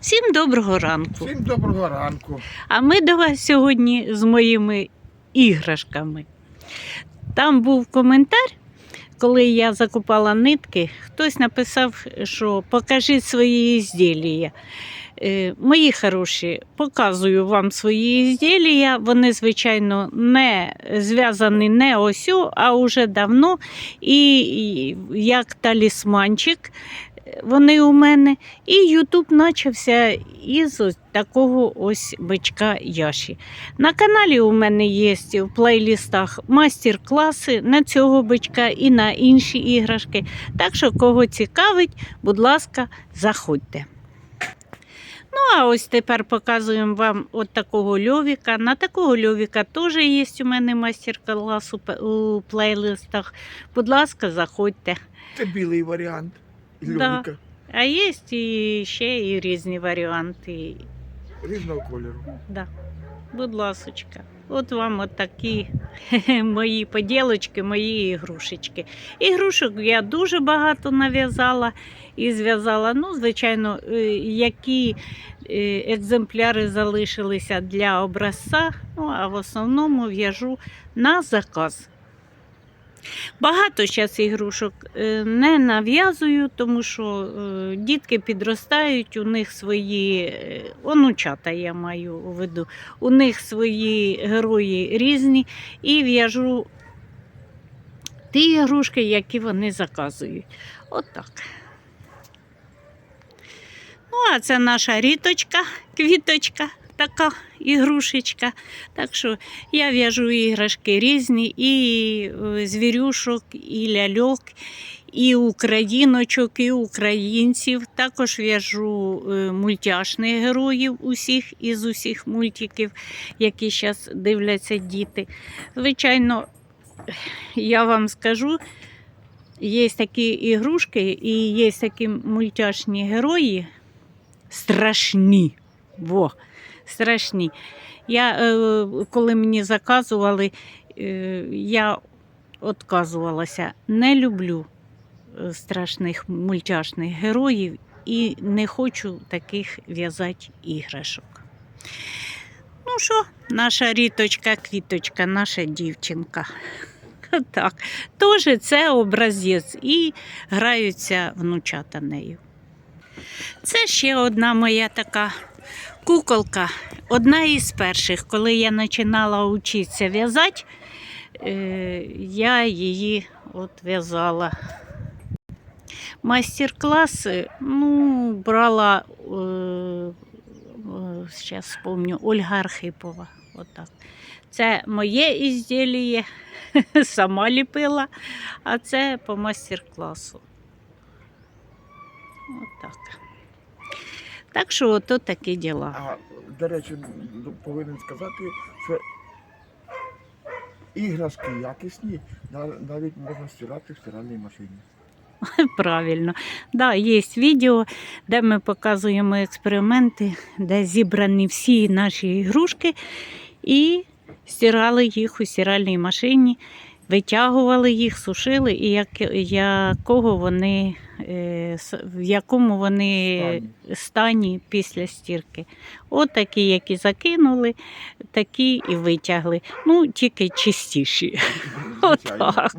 Всім доброго ранку. Всім доброго ранку. А ми до вас сьогодні з моїми іграшками. Там був коментар, коли я закупала нитки, хтось написав, що покажіть свої ізділія. Е, Мої хороші, показую вам свої ізділія. Вони, звичайно, не зв'язані не осю, а вже давно. І як талісманчик вони у мене. І Ютуб почався із ось такого ось бичка Яші. На каналі у мене є в плейлістах мастер-класи на цього бичка і на інші іграшки. Так що, кого цікавить, будь ласка, заходьте. Ну, а ось тепер показуємо вам от такого льовіка. На такого льовіка теж є у мене мастер-клас у плейлистах. Будь ласка, заходьте. Це білий варіант. Да. А є і ще і різні варіанти. Різного кольору. Да. Будь ласочка. От вам от такі мої поділочки, мої ігрушечки. Ігрушок я дуже багато нав'язала і зв'язала. Ну, звичайно, е, які екземпляри залишилися для образця, ну, а в основному в'яжу на заказ. Багато зараз ігрушок е, не нав'язую, тому що е, дітки підростають, у них свої е, онучата, я маю у виду, у них свої герої різні, і в'яжу ті ігрушки, які вони заказують. От. Ну, а це наша ріточка, квіточка, така ігрушечка. Так що я в'яжу іграшки різні, і е, звірюшок, і ляльок, і україночок, і українців. Також в'яжу е, мультяшних героїв усіх із усіх мультиків, які зараз дивляться діти. Звичайно, я вам скажу. Є такі ігрушки і є такі мультяшні герої, страшні. Во, страшні. Я, е, коли мені заказували, е, я відказувалася. Не люблю е, страшних мультяшних героїв і не хочу таких в'язати іграшок. Ну що, наша ріточка, квіточка, наша дівчинка. Так, теж це образець і граються внучата нею. Це ще одна моя така куколка. Одна із перших, коли я починала вчитися в'язати, е, я її от в'язала. Майстер-класи ну, брала, зараз спомню, Ольга Архипова. Отак. Це моє ізділіє, сама ліпила, а це по майстер-класу. Отак. Так що ото такі діла. А, до речі, ну, повинен сказати, що іграшки якісні, навіть можна стирати в стиральній машині. Правильно. Да, є відео, де ми показуємо експерименти, де зібрані всі наші ігрушки і стирали їх у стиральній машині, витягували їх, сушили, і як, якого вони, е, в якому вони Стані. стані після стірки. От такі, які закинули, такі і витягли. Ну, тільки чистіші. Отак.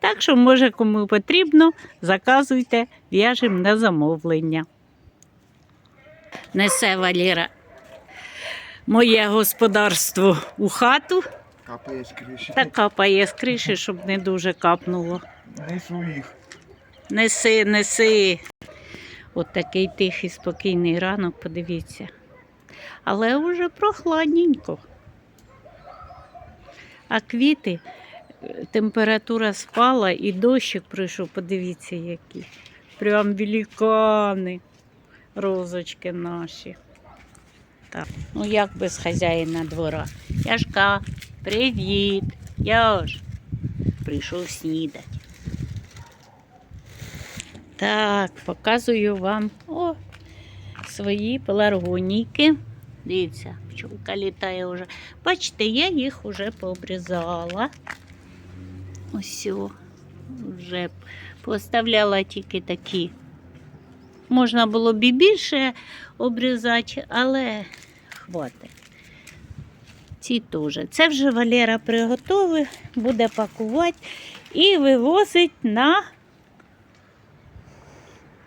Так що, може, кому потрібно, заказуйте, в'яжемо на замовлення. Несе Валіра моє господарство у хату Капає з криші. та капає з криші, щоб не дуже капнуло. Несу їх. Неси, неси. От такий тихий, спокійний ранок, подивіться. Але вже прохладненько. А квіти, температура спала і дощик прийшов, подивіться, які. Прям великани, розочки наші. Так. Ну як без хазяїна двора? Яшка, привіт. Яш. Прийшов снідати. Так, показую вам о, свої пеларгоніки. Дивіться, пчолка літає вже. Бачите, я їх вже пообрізала. Ось о, вже поставляла тільки такі Можна було б і більше обрізати, але хватить. Ці теж. Це вже Валера приготовив, буде пакувати і вивозить на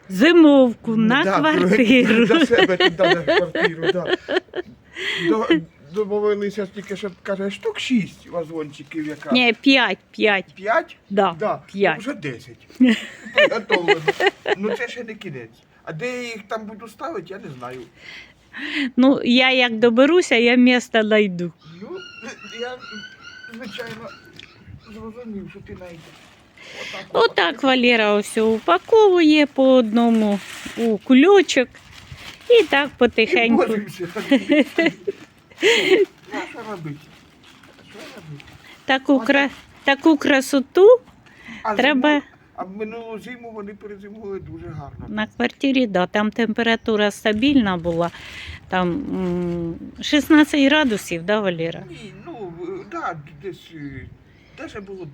зимовку, на Да, квартиру. До себе туди на квартиру, да. До, домовилися тільки, що каже, штук шість вазончиків яка. Ні, 5, 5. П'ять? Да, Да, п'ять. вже десять. Приготовлено. Ну це ще не кінець. А де я їх там буду ставити, я не знаю. Ну, я як доберуся, я місто знайду. Ну, я, звичайно, зрозумів, що ти знайдеш. Отак. Отак Валера ось упаковує по одному у кульочок. І так І потихеньку. боремося. Що робити? Що робити? Таку, кра... таку красоту А треба зиму- а в минулу зиму вони перезимували дуже гарно. на квартирі, да, там температура стабільна була. Там м, 16 градусів, да, Валера? Ні, ну, так, да, десь, е, було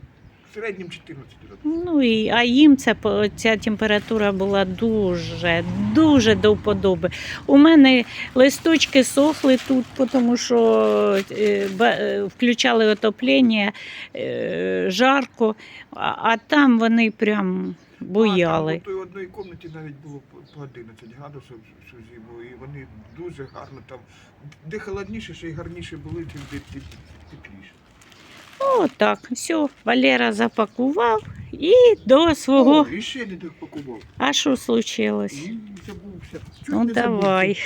в середньому 14 років. Ну і а їм це ця температура була дуже, дуже до вподоби. У мене листочки сохли тут, тому що е, е, включали отоплення, е, жарко, а, а там вони прям бояли. А, там у одної кімнаті навіть було по по 11 градусів зиму, і вони дуже гарно там. Де холодніше, ще й гарніше були, тим де тепліше. О, так, все, Валера запакував і до свого. О, і ще не. А що случилось? Забувся. Ну не давай.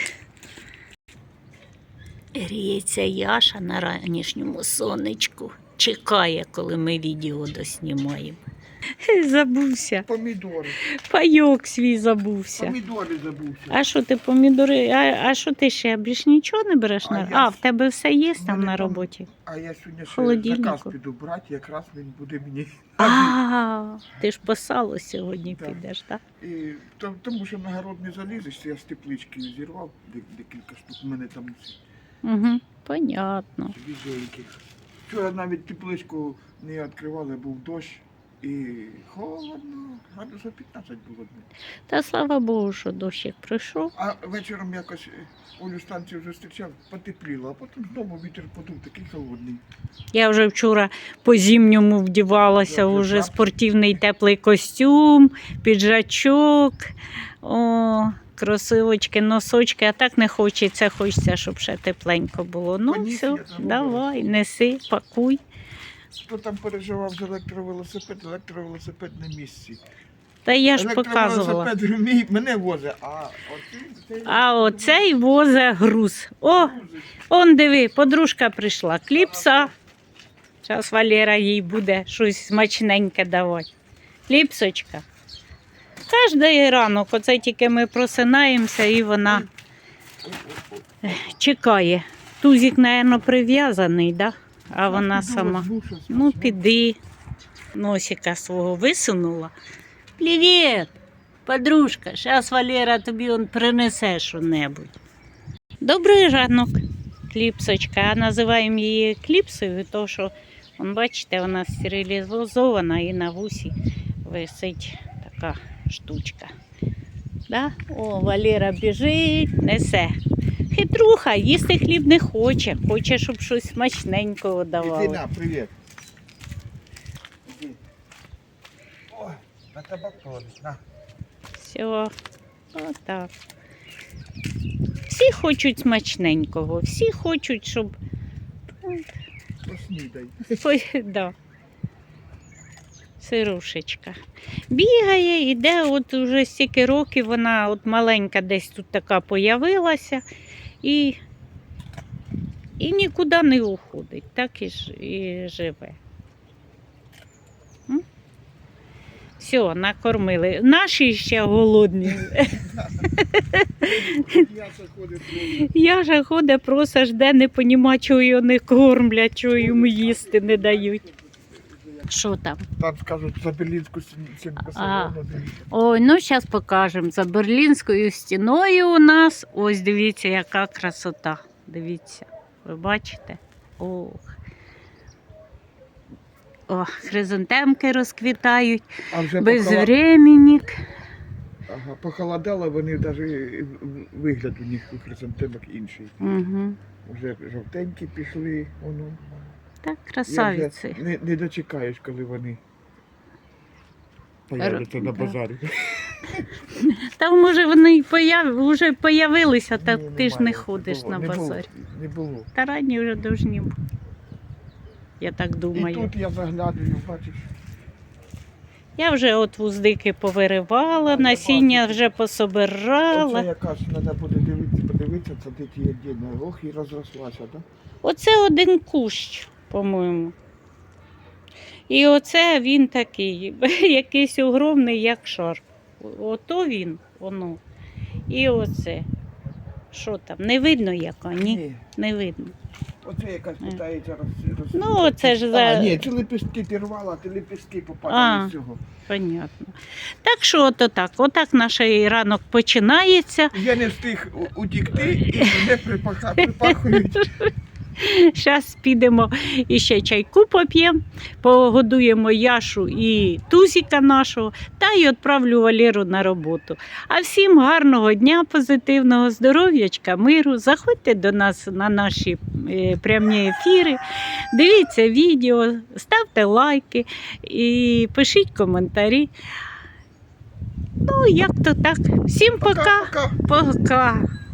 Гріється Яша на ранішньому сонечку. Чекає, коли ми відео доснімаємо. Забувся. Помідори. Пайок свій забувся. Помідори забувся. А що ти помідори? А, а що ти ще більш нічого не береш А на я А, в тебе все є в там на роботі? А я сьогодні ще заказ піду брати, якраз він буде мені. А, ти ж по салу сьогодні Так. підеш, так? І, то- тому що на город не залізеш, я з теплички зірвав декілька штук. У мене там Угу, понятно. свіженькі. Вчора навіть тепличку не відкривали, був дощ і холодно, градусів 15 було. Та слава Богу, що дощик прийшов. А вечором якось е, Олю станцію зустрічав, потепліло, а потім знову вітер подув, такий холодний. Я вже вчора по зимньому вдівалася, Я вже так. спортивний теплий костюм, піджачок, о, кросивочки, носочки, а так не хочеться, хочеться, щоб ще тепленько було. Ну, Поніс все, я давай, неси, пакуй. Хто там переживав за електровелосипед, електровелосипед на місці. Та я ж показувала. Мій, мене возить, а оцей, цей А оцей возе груз. О, он диви, подружка прийшла. Кліпса. Зараз Валера їй буде щось смачненьке давати. Кліпсочка. Кожний ранок, оце тільки ми просинаємося і вона чекає. Тузик, мабуть, прив'язаний, да? А вона сама. Ну, піди. Носика свого висунула. Привіт, подружка. Зараз Валера тобі он принесе що-небудь. Добрий ранок, кліпсочка. Називаємо її кліпсою, тому що, он, бачите, вона стерилізована і на вусі висить така штучка. Да? О, Валера біжить, несе. Хитруха, їсти хліб не хоче, хоче, щоб щось смачненького Іди давали. на, привіт. Іди. Ой, на табак положиш, на. Все, отак. Всі хочуть смачненького, всі хочуть, щоб Поснідай. Ой, да. Сирушечка. Бігає, іде, от уже стільки років вона от маленька десь тут така появилася і, і нікуди не уходить, так і, ж, і живе. Все, накормили. Наші ще голодні. Я же ходить, просто жде, не понімає, чого його не кормлять, чого йому їсти не дають. Що там? Там скажуть за берлінську стінку А. Ой, ну зараз покажемо. За Берлінською стіною у нас. Ось дивіться, яка красота. Дивіться, ви бачите? Ох. О, хризантемки розквітають, А вже безвременник. Ага, похолодало, вони навіть вигляд у них у хризантемок інший. Угу. Вже жовтенькі пішли, воно. Так, Я вже Не, не дочекаєш, коли вони появляться на да. базарі. Та може вони й появ... вже появилися, та Ні, ти ж не немає, ходиш було, на не було, базар. Не було. Та ранні вже должні бути. Я так І думаю. тут я заглядаю, бачиш. Я вже от вуздики повиривала, насіння вже Оце пособирала. якась треба буде дивитися, подивитися, це ті. Ох, і розрослася, так? Оце один кущ, по-моєму. І оце він такий, якийсь огромний, як шар. Ото він, воно. І оце. Що там? Не видно яка? Ні, не видно. Оце якась Е. питається роз. Ну, оце ж за- А, ні, це лепестки ти рвала, а ти лепестки А. з цього. Понятно. Так що ото так. Отак наш ранок починається. Я не встиг у- утікти і мене припаха, припахують. Зараз підемо і ще чайку поп'ємо, погодуємо Яшу і Тузіка нашого та й відправлю Валеру на роботу. А всім гарного дня, позитивного здоров'ячка, миру. Заходьте до нас на наші е, прямі ефіри, дивіться відео, ставте лайки і пишіть коментарі. Ну, як то так. Всім пока. Пока-пока. Пока.